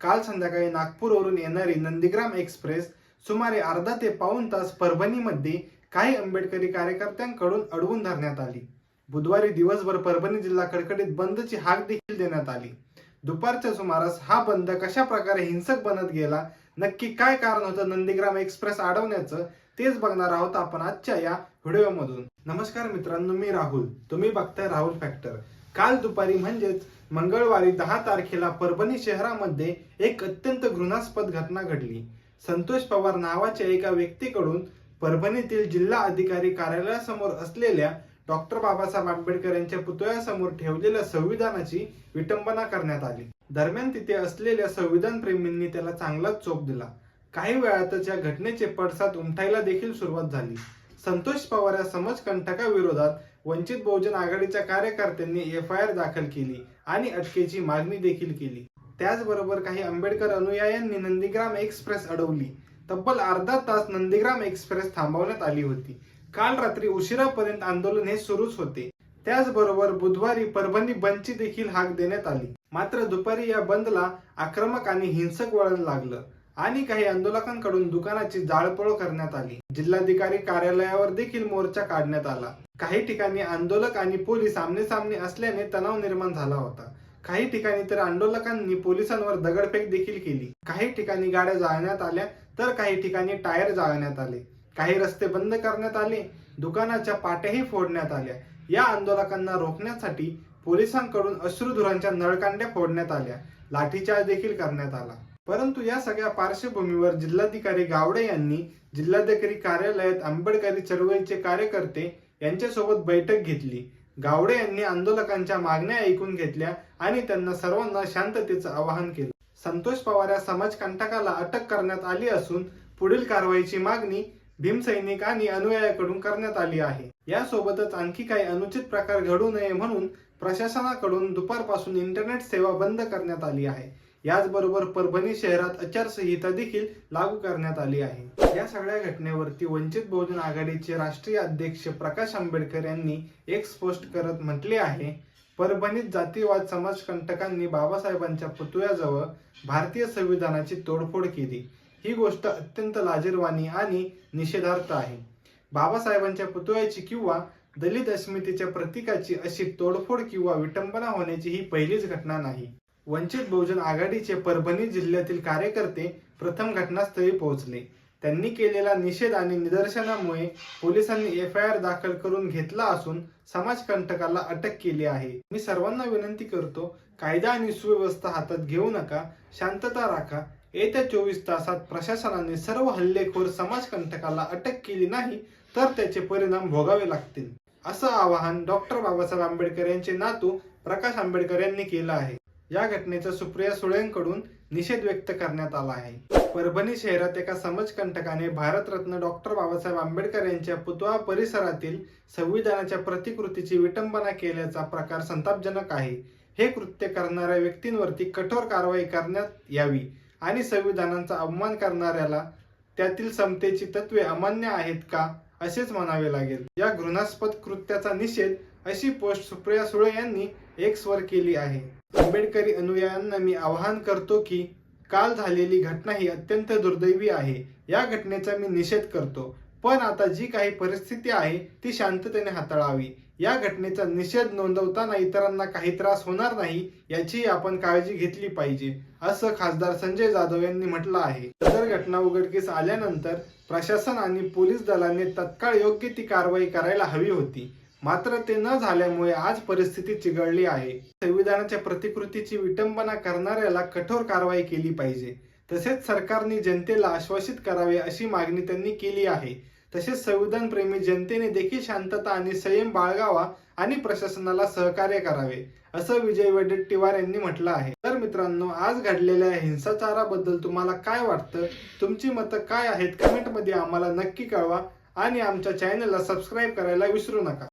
काल संध्याकाळी नागपूरवरून येणारी नंदीग्राम एक्सप्रेस सुमारे अर्धा ते पाऊण तास परभणीमध्ये काही आंबेडकरी कार्यकर्त्यांकडून अडवून धरण्यात आली. बुधवारी दिवसभर परभणी जिल्हा कडकडीत बंदची हाक देखील देण्यात आली. दुपारच्या सुमारास हा बंद कशा प्रकारे हिंसक बनत गेला नक्की काय कारण होतं नंदीग्राम एक्सप्रेस अडवण्याचं तेच बघणार आहोत आपण आजच्या या व्हिडिओमधून. नमस्कार मित्रांनो मी राहुल. तुम्ही बघताय राहुल फॅक्टर. काल दुपारी म्हणजेच मंगळवारी दहा तारखेला परभणी शहरामध्ये एक अत्यंत घृणास्पद घटना घडली. संतोष पवार नावाच्या एका व्यक्तीकडून परभणीतील जिल्हा अधिकारी कार्यालयासमोर असलेल्या डॉक्टर बाबासाहेब आंबेडकर यांच्या पुतळ्यासमोर ठेवलेल्या संविधानाची विटंबना करण्यात आली. दरम्यान तिथे असलेल्या संविधान प्रेमींनी त्याला चांगलाच चोप दिला. काही वेळातच या घटनेचे पडसाद उमटायला देखील सुरुवात झाली. संतोष पवार या समाजकंटकाविरोधात वंचित बहुजन आघाडीच्या कार्यकर्त्यांनी एफ आय आर दाखल केली आणि अटकेची मागणी देखील केली. त्याचबरोबर काही आंबेडकर अनुयायांनी नंदीग्राम एक्सप्रेस अडवली. तब्बल अर्धा तास नंदीग्राम एक्सप्रेस थांबवण्यात आली होती. काल रात्री उशिरापर्यंत आंदोलन हे सुरूच होते. त्याचबरोबर बुधवारी परभणी बंदची देखील हाक देण्यात आली. मात्र दुपारी या बंदला आक्रमक आणि हिंसक वळण लागलं. आणि काही आंदोलकांकडून दुकानाची जाळपोळ करण्यात आली. जिल्हाधिकारी कार्यालयावर देखील मोर्चा काढण्यात आला. काही ठिकाणी आंदोलक आणि पोलीस आमनेसामने असल्याने तणाव निर्माण झाला होता. काही ठिकाणी तर आंदोलकांनी पोलिसांवर दगडफेक देखील केली. काही ठिकाणी गाड्या जाळण्यात आल्या तर काही ठिकाणी टायर जाळण्यात आले. काही रस्ते बंद करण्यात आले दुकानाच्या पाट्याही फोडण्यात आल्या. या आंदोलकांना रोखण्यासाठी पोलिसांकडून अश्रुधुरांच्या नळकांड्या फोडण्यात आल्या. लाठीचार्ज देखील करण्यात आला. परंतु या सगळ्या पार्श्वभूमीवर जिल्हाधिकारी गावडे यांनी जिल्हाधिकारी कार्यालयात आंबेडकरी चळवळीचे कार्यकर्ते यांच्यासोबत बैठक घेतली. गावडे यांनी आंदोलकांच्या मागण्या ऐकून घेतल्या आणि त्यांना सर्वांना शांततेचं आवाहन केलं. संतोष पवार या समाजकंटकाला अटक करण्यात आली असून पुढील कारवाईची मागणी भीमसैनिक आणि अनुयायाकडून करण्यात आली आहे. यासोबतच आणखी काही अनुचित प्रकार घडू नये म्हणून प्रशासनाकडून दुपारपासून इंटरनेट सेवा बंद करण्यात आली आहे. याचबरोबर परभणी शहरात आचारसंहिता देखील लागू करण्यात आली आहे. या सगळ्या घटनेवरती वंचित बहुजन आघाडीचे राष्ट्रीय अध्यक्ष प्रकाश आंबेडकर यांनी एक पोस्ट करत म्हटले आहे परभणीत जातीवाद समाजकंटकांनी बाबासाहेबांच्या पुतळ्याजवळ भारतीय संविधानाची तोडफोड केली. ही गोष्ट अत्यंत लाजीरवाणी आणि निषेधार्थ आहे. बाबासाहेबांच्या पुतळ्याची किंवा दलित अस्मितेच्या प्रतीकाची अशी तोडफोड किंवा विटंबना होण्याची ही पहिलीच घटना नाही. वंचित बहुजन आघाडीचे परभणी जिल्ह्यातील कार्यकर्ते प्रथम घटनास्थळी पोहोचले. त्यांनी केलेला निषेध आणि निदर्शनामुळे पोलिसांनी एफ आय आर दाखल करून घेतला असून समाजकंटकाला अटक केली आहे. मी सर्वांना विनंती करतो कायदा आणि सुव्यवस्था हातात घेऊ नका शांतता राखा. येत्या चोवीस तासात प्रशासनाने सर्व हल्लेखोर समाजकंटकाला अटक केली नाही तर त्याचे परिणाम भोगावे लागतील. असं आवाहन डॉक्टर बाबासाहेब आंबेडकर यांचे नातू प्रकाश आंबेडकर यांनी केलं आहे. या घटनेचा सुप्रिया सुळेंकडून निषेध व्यक्त करण्यात आला आहे. परभणी शहरात एका समाजकंटकाने भारतरत्न डॉक्टर बाबासाहेब आंबेडकर यांच्या पुतळा परिसरातील संविधानाच्या प्रतिकृतीची विटंबना केल्याचा प्रकार संतापजनक आहे. हे कृत्य करणाऱ्या व्यक्तींवरती कठोर कारवाई करण्यात यावी आणि संविधानाचा अवमान करणाऱ्याला त्यातील समतेची तत्वे अमान्य आहेत का? असेच म्हणावे लागेल. या घृणास्पद कृत्याचा निषेध अशी पोस्ट सुप्रिया सुळे यांनी एक्स वर केली आहे. आंबेडकरी अनुयायांना मी आवाहन करतो की काल झालेली घटना ही अत्यंत दुर्दैवी आहे. या घटनेचा मी निषेध करतो. पण आता जी काही परिस्थिती आहे ती शांततेने हाताळावी. या घटनेचा निषेध नोंदवताना इतरांना काही त्रास होणार नाही याची आपण काळजी घेतली पाहिजे असं खासदार संजय जाधव यांनी म्हटलं आहे. सदर घटना उघडकीस आल्यानंतर प्रशासन आणि पोलीस दलाने तत्काळ योग्य ती कारवाई करायला हवी होती. मात्र ते न झाल्यामुळे आज परिस्थिती चिघळली आहे. संविधानाच्या प्रतिकृतीची विटंबना करणाऱ्याला कठोर कारवाई केली पाहिजे. तसेच सरकारने जनतेला आश्वासित करावे अशी मागणी त्यांनी केली आहे. तसेच संविधान प्रेमी जनतेने देखील शांतता आणि संयम बाळगावा आणि प्रशासनाला सहकार्य करावे असं विजय वडेट्टीवार यांनी म्हटलं आहे. तर मित्रांनो आज घडलेल्या हिंसाचाराबद्दल तुम्हाला काय वाटतं? तुमची मतं काय आहेत? कमेंटमध्ये आम्हाला नक्की कळवा आणि आमच्या चॅनलला सबस्क्राईब करायला विसरू नका.